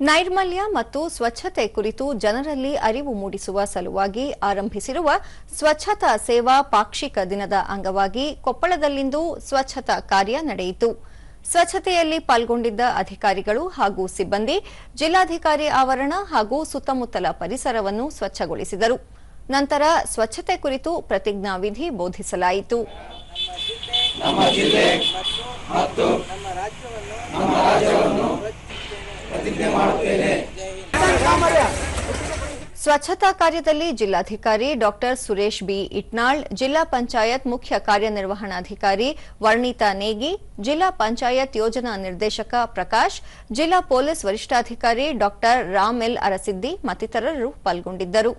ನೈರ್ಮಲ್ಯ ಮತ್ತು ಸ್ವಚ್ಛತೆ ಕುರಿತು ಜನರಲ್ಲಿ ಅರಿವು ಮೂಡಿಸುವ ಸಲುವಾಗಿ ಆರಂಭಿಸಿರುವ ಸ್ವಚ್ಛತಾ ಸೇವಾ ಪಾಕ್ಷಿಕ ದಿನದ ಅಂಗವಾಗಿ ಕೊಪ್ಪಳದಲ್ಲಿಂದು ಸ್ವಚ್ಛತಾ ಕಾರ್ಯ ನಡೆಯಿತು. ಸ್ವಚ್ಛತೆಯಲ್ಲಿ ಪಾಲ್ಗೊಂಡಿದ್ದ ಅಧಿಕಾರಿಗಳು ಹಾಗೂ ಸಿಬ್ಬಂದಿ, ಜಿಲ್ಲಾಧಿಕಾರಿ ಆವರಣ ಹಾಗೂ ಸುತ್ತಮುತ್ತಲ ಪರಿಸರವನ್ನು ಸ್ವಚ್ಛಗೊಳಿಸಿದರು. ನಂತರ ಸ್ವಚ್ಛತೆ ಕುರಿತು ಪ್ರತಿಜ್ಞಾವಿಧಿ ಬೋಧಿಸಲಾಯಿತು ನಮ್ಮ ಜಿಲ್ಲೆ ಮತ್ತು ನಮ್ಮ ರಾಜ್ಯವನ್ನು ಪ್ರತಿಜ್ಞೆ ಮಾಡುತ್ತೇನೆ ಸ್ವಚ್ಛತಾ ಕಾರ್ಯದಲ್ಲಿ ಜಿಲ್ಲಾಧಿಕಾರಿ ಡಾಕ್ಟರ್ ಸುರೇಶ್ ಬಿ. ಇಟ್ನಾಳ್, ಜಿಲ್ಲಾ ಪಂಚಾಯತ್ ಮುಖ್ಯ ಕಾರ್ಯನಿರ್ವಹಣಾಧಿಕಾರಿ ವರ್ಣಿತಾ ನೇಗಿ, ಜಿಲ್ಲಾ ಪಂಚಾಯತ್ ಯೋಜನಾ ನಿರ್ದೇಶಕ ಪ್ರಕಾಶ್, ಜಿಲ್ಲಾ ಪೊಲೀಸ್ ವರಿಷ್ಠಾಧಿಕಾರಿ ಡಾಕ್ಟರ್ ರಾಮ್ ಎಲ್ ಅರಸಿದ್ದಿ ಮತ್ತಿತರರು ಪಾಲ್ಗೊಂಡಿದ್ದರು.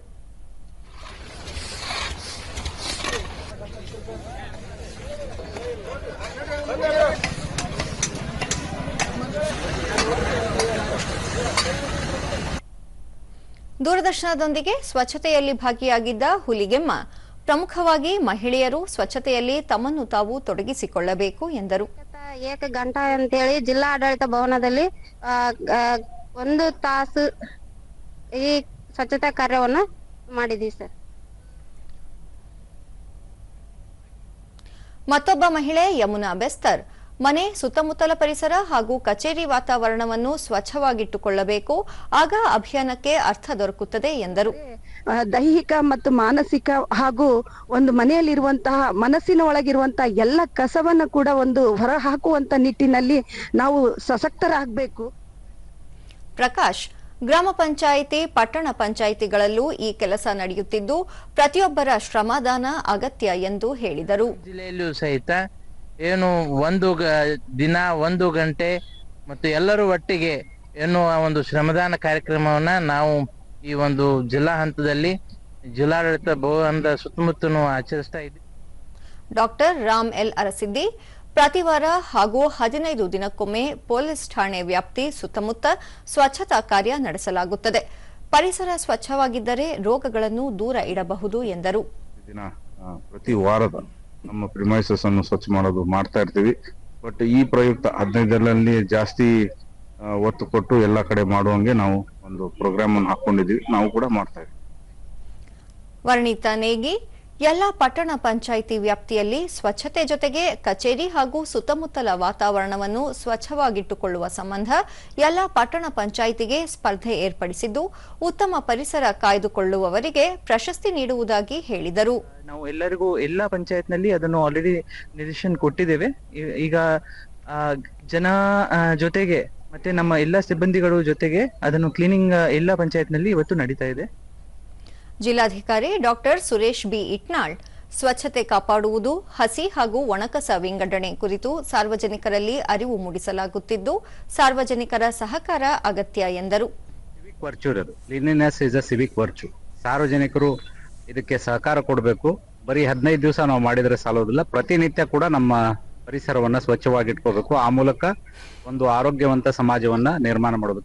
ದೂರದರ್ಶನದೊಂದಿಗೆ ಸ್ವಚ್ಛತೆಯಲ್ಲಿ ಭಾಗಿಯಾಗಿದ್ದ ಹುಲಿಗೆಮ್ಮ ಪ್ರಮುಖವಾಗಿ ಮಹಿಳೆಯರು ಸ್ವಚ್ಛತೆಯಲ್ಲಿ ತಮ್ಮನ್ನು ತಾವು ತೊಡಗಿಸಿಕೊಳ್ಳಬೇಕು ಎಂದರು. ಏಕ ಗಂಟಾ ಅಂತೇಳಿ ಜಿಲ್ಲಾ ಆಡಳಿತ ಭವನದಲ್ಲಿ ಒಂದು ತಾಸು ಈ ಸ್ವಚ್ಛತಾ ಕಾರ್ಯವನ್ನ ಮಾಡಿದೀವಿ ಸರ್. ಮತ್ತೊಬ್ಬ ಮಹಿಳೆ ಯಮುನಾ ಬೆಸ್ತರ್ ಮನೆ ಸುತ್ತಮುತ್ತಲ ಪರಿಸರ ಹಾಗೂ ಕಚೇರಿ ವಾತಾವರಣವನ್ನು ಸ್ವಚ್ಛವಾಗಿಟ್ಟುಕೊಳ್ಳಬೇಕು. ಆಗ ಅಭಿಯಾನಕ್ಕೆ ಅರ್ಥ ದೊರಕುತ್ತದೆ ಎಂದರು. ದೈಹಿಕ ಮತ್ತು ಮಾನಸಿಕ ಹಾಗೂ ಒಂದು ಮನೆಯಲ್ಲಿರುವಂತಹ ಮನಸ್ಸಿನ ಒಳಗಿರುವಂತಹ ಎಲ್ಲ ಕಸವನ್ನ ಕೂಡ ಒಂದು ಹೊರ ಹಾಕುವಂತ ನಿಟ್ಟಿನಲ್ಲಿ ನಾವು ಸಶಕ್ತರಾಗಬೇಕು. ಪ್ರಕಾಶ್ ಗ್ರಾಮ ಪಂಚಾಯಿತಿ ಪಟ್ಟಣ ಪಂಚಾಯಿತಿಗಳಲ್ಲೂ ಈ ಕೆಲಸ ನಡೆಯುತ್ತಿದ್ದು ಪ್ರತಿಯೊಬ್ಬರ ಶ್ರಮದಾನ ಅಗತ್ಯ ಎಂದು ಹೇಳಿದರು. ಜಿಲ್ಲೆಯಲ್ಲೂ ಸಹಿತ ಏನು ಒಂದು ಗ- ದಿನ ಒಂದು ಗಂಟೆ ಮತ್ತು ಎಲ್ಲರೂ ಒಟ್ಟಿಗೆ ಎನ್ನುವ ಒಂದು ಶ್ರಮದಾನ ಕಾರ್ಯಕ್ರಮವನ್ನ ನಾವು ಈ ಒಂದು ಜಿಲ್ಲಾ ಹಂತದಲ್ಲಿ ಜಿಲ್ಲಾಡಳಿತ ಭವನದ ಸುತ್ತಮುತ್ತಲೂ ಆಚರಿಸ್ತಾ ಇದ್ದೀವಿ ಡಾಕ್ಟರ್ ರಾಮ್ ಎಲ್ ಅರಸಿದ್ದಿ ಪ್ರತಿವಾರ ಹಾಗೂ ಹದಿನೈದು ದಿನಕ್ಕೊಮ್ಮೆ ಪೊಲೀಸ್ ಠಾಣೆ ವ್ಯಾಪ್ತಿ ಸುತ್ತಮುತ್ತ ಸ್ವಚ್ಛತಾ ಕಾರ್ಯ ನಡೆಸಲಾಗುತ್ತದೆ. ಪರಿಸರ ಸ್ವಚ್ಛವಾಗಿದ್ದರೆ ರೋಗಗಳನ್ನು ದೂರ ಇಡಬಹುದು ಎಂದರು. ಪ್ರತಿ ವಾರದ ನಮ್ಮ ಪ್ರಿಮೈಸಸ್ ಅನ್ನು ಸ್ವಚ್ಛ ಮಾಡೋದು ಮಾಡ್ತಾ ಇರ್ತೀವಿ. ಬಟ್ ಈ ಪ್ರಯುಕ್ತ ಹದಿನೈದರಲ್ಲಿ ಜಾಸ್ತಿ ಒತ್ತು ಕೊಟ್ಟು ಎಲ್ಲ ಕಡೆ ಮಾಡುವಂಗೆ ನಾವು ಒಂದು ಪ್ರೋಗ್ರಾಮ್ ಅನ್ನು ಹಾಕೊಂಡಿದೀವಿ ನಾವು ಕೂಡ ಮಾಡ್ತಾ ಇದ್ದೀವಿ. ವರ್ಣಿತಾ ನೇಗಿ ಎಲ್ಲ ಪಟ್ಟಣ ಪಂಚಾಯಿತಿ ವ್ಯಾಪ್ತಿಯಲ್ಲಿ ಸ್ವಚ್ಛತೆ ಜೊತೆಗೆ ಕಚೇರಿ ಹಾಗೂ ಸುತ್ತಮುತ್ತಲ ವಾತಾವರಣವನ್ನು ಸ್ವಚ್ಛವಾಗಿಟ್ಟುಕೊಳ್ಳುವ ಸಂಬಂಧ ಎಲ್ಲ ಪಟ್ಟಣ ಪಂಚಾಯಿತಿಗೆ ಸ್ಪರ್ಧೆ ಏರ್ಪಡಿಸಿದ್ದು, ಉತ್ತಮ ಪರಿಸರ ಕಾಯ್ದುಕೊಳ್ಳುವವರಿಗೆ ಪ್ರಶಸ್ತಿ ನೀಡುವುದಾಗಿ ಹೇಳಿದರು. ನಾವು ಎಲ್ಲರಿಗೂ ಎಲ್ಲ ಪಂಚಾಯತ್ನಲ್ಲಿ ಅದನ್ನು ಆಲ್ರೆಡಿ ನಿರ್ದೇಶನ್ ಕೊಟ್ಟಿದ್ದೇವೆ. ಈಗ ಜನ ಜೊತೆಗೆ ಮತ್ತೆ ನಮ್ಮ ಎಲ್ಲ ಸಿಬ್ಬಂದಿಗಳು ಜೊತೆಗೆ ಅದನ್ನು ಕ್ಲೀನಿಂಗ್ ಎಲ್ಲ ಪಂಚಾಯತ್ನಲ್ಲಿ ಇವತ್ತು ನಡೀತಾ ಇದೆ. ಜಿಲ್ಲಾಧಿಕಾರಿ ಡಾಕ್ಟರ್ ಸುರೇಶ್ ಬಿ. ಇಟ್ನಾಳ್ ಸ್ವಚ್ಛತೆ ಕಾಪಾಡುವುದು, ಹಸಿ ಹಾಗೂ ಒಣಕಸ ವಿಂಗಡಣೆ ಕುರಿತು ಸಾರ್ವಜನಿಕರಲ್ಲಿ ಅರಿವು ಮೂಡಿಸಲಾಗುತ್ತಿದ್ದು, ಸಾರ್ವಜನಿಕರ ಸಹಕಾರ ಅಗತ್ಯ ಎಂದರು. ಸಾರ್ವಜನಿಕರು ಇದಕ್ಕೆ ಸಹಕಾರ ಕೊಡಬೇಕು. ಬರೀ ಹದಿನೈದು ದಿವಸ ನಾವು ಮಾಡಿದರೆ ಸಾಲೋದಿಲ್ಲ. ಪ್ರತಿನಿತ್ಯ ಕೂಡ ನಮ್ಮ ಪರಿಸರವನ್ನ ಸ್ವಚ್ಛವಾಗಿಟ್ಕೋಬೇಕು. ಆ ಮೂಲಕ ಒಂದು ಆರೋಗ್ಯವಂತ ಸಮಾಜವನ್ನ ನಿರ್ಮಾಣ ಮಾಡಬೇಕು.